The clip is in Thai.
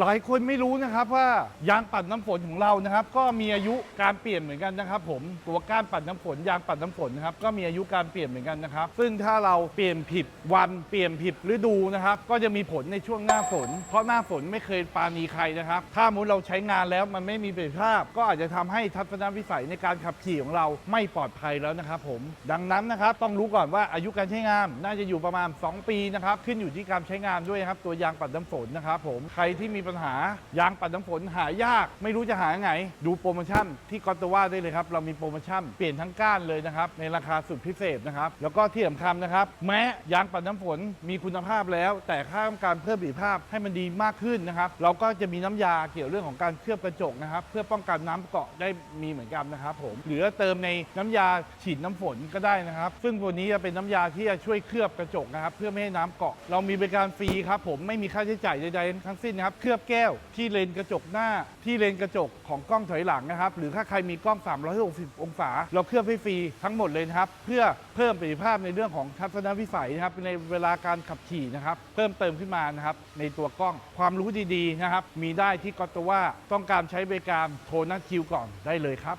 หลายคนไม่รู้นะครับว่ายางปัดน้ำฝนของเรานะครับ ก็มีอายุการเปลี่ยนเหมือนกันนะครับ ผมตัวก้านปัดน้ำฝนยางปัดน้ำฝนนะครับก็มีอายุการเปลี่ยนเหมือนกันนะครับ ซึ่งถ้าเราเปลี่ยนผิดวันเปลี่ยนผิดฤดูนะครับ ก็จะมีผลในช่วงหน้าฝน เพราะหน้าฝนไม่เคยปาณีใครนะครับ ถ้ามุติเราใช้งานแล้วมันไม่มีประสิทธิภาพ ก็อาจจะทำให้ทัศนวิสัยในการขับขี่ของเราไม่ปลอดภัยแล้วนะครับ ผม ดังนั้นนะครับต้องรู้ก่อนว่าอายุการใช้งานน่าจะอยู่ประมาณ 2 ปีนะครับขึ้นอยู่ที่การใช้งานด้วยครับตัวยางปัดน้ำฝนนะครับผมใครที่มีปัญหายางปัดน้ำฝนหายาก ไม่รู้จะหาไง ดูโปรโมชั่นที่กอตว่าได้เลยครับเรามีโปรโมชั่นเปลี่ยนทั้งก้านเลยนะครับในราคาสุดพิเศษนะครับแล้วก็ที่สำคัญนะครับแม้ยางปัดน้ำฝนมีคุณภาพแล้ว แต่ค่าต้องการเพิ่มประสิทธิภาพให้มันดีมากขึ้นนะครับเราก็จะมีน้ำยาเกี่ยวเรื่องของการเคลือบกระจกนะครับเพื่อป้องกันน้ำเกาะได้มีเหมือนกันนะครับผมหรือเติมในน้ำยาฉีดน้ำฝนก็ได้นะครับ ซึ่งตัวนี้จะเป็นน้ำยาที่จะช่วยเคลือบกระจกนะครับเพื่อไม่ให้น้ำเกาะ เรามีบริการฟรีครับผมไม่มีค่าใช้จ่ายใดๆทั้งสิ้นนะครับลือบแก้ว ที่เลนกระจกหน้า ที่เลนกระจกของกล้องถอยหลังนะครับ หรือถ้าใครมีกล้อง 360 องศา เราเคลือบให้ฟรีทั้งหมดเลยนะครับ เพื่อเพิ่มประสิทธิภาพในเรื่องของทัศนวิสัยนะครับ ในเวลาการขับขี่นะครับ เพิ่มเติมขึ้นมานะครับ ในตัวกล้อง ความรู้ดีๆนะครับ มีได้ที่กอตว่าต้องการใช้บริการโทรนัดคิวก่อนได้เลยครับ